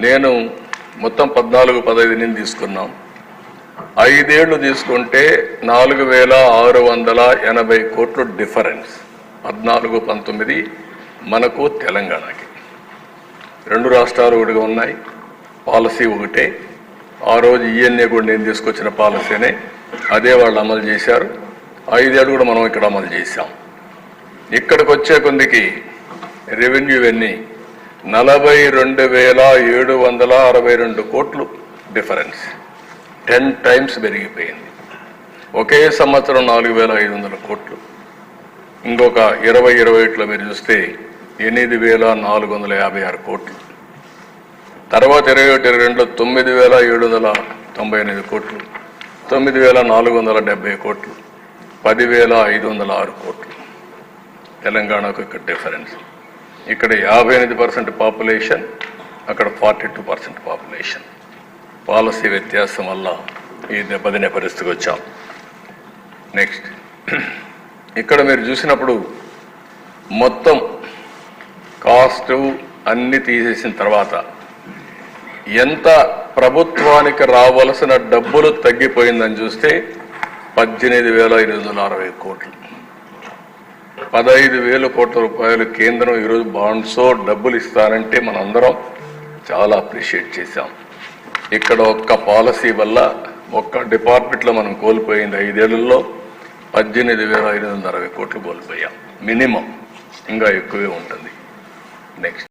నేను మొత్తం పద్నాలుగు పదహైదు నేను తీసుకున్నాం. ఐదేళ్ళు తీసుకుంటే నాలుగు వేల ఆరు వందల ఎనభై కోట్లు డిఫరెన్స్. పద్నాలుగు పంతొమ్మిది మనకు తెలంగాణకి. రెండు రాష్ట్రాలు ఒకటిగా ఉన్నాయి. పాలసీ ఒకటే. ఆ రోజు ఈఎన్ఏ కూడా నేను తీసుకొచ్చిన పాలసీనే. అదే వాళ్ళు అమలు చేశారు. ఐదేళ్ళు కూడా మనం ఇక్కడ అమలు చేశాం. ఇక్కడికి వచ్చే కొందికి రెవెన్యూ ఇవన్నీ నలభై రెండు వేల ఏడు వందల అరవై రెండు కోట్లు డిఫరెన్స్. టెన్ టైమ్స్ పెరిగిపోయింది. ఒకే సంవత్సరం నాలుగు వేల ఐదు వందల కోట్లు. ఇంకొక ఇరవై ఇరవై ఒకటిలో మీరు చూస్తే ఎనిమిది వేల నాలుగు వందల యాభై ఆరు కోట్లు. తర్వాత ఇరవై ఒకటి ఇరవై రెండులో తొమ్మిది వేల ఏడు వందల తొంభై ఎనిమిది కోట్లు. తొమ్మిది వేల నాలుగు వందల డెబ్బై కోట్లు. పదివేల ఐదు వందల ఆరు కోట్లు. తెలంగాణకు ఇక్కడ డిఫరెన్స్. ఇక్కడ యాభై ఎనిమిది పర్సెంట్ పాపులేషన్ అక్కడ forty two percent population. Policy వ్యత్యాసం వల్ల ఈ దెబ్బతినే పరిస్థితికి వచ్చాం. నెక్స్ట్ ఇక్కడ మీరు చూసినప్పుడు మొత్తం కాస్ట్ అన్ని తీసేసిన తర్వాత ఎంత ప్రభుత్వానికి రావలసిన డబ్బులు తగ్గిపోయిందని చూస్తే పద్దెనిమిది వేల ఎనిమిది వందల అరవై కోట్లు. పదహైదు వేల కోట్ల రూపాయలు కేంద్రం ఈరోజు బాండ్సో డబ్బులు ఇస్తానంటే మనందరం చాలా అప్రిషియేట్ చేశాం. ఇక్కడ ఒక్క పాలసీ వల్ల ఒక్క డిపార్ట్మెంట్లో మనం కోల్పోయింది ఐదేళ్ళలో పద్దెనిమిది వేల ఐదు వందల అరవై కోట్లు కోల్పోయాం. మినిమం. ఇంకా ఎక్కువే ఉంటుంది. నెక్స్ట్.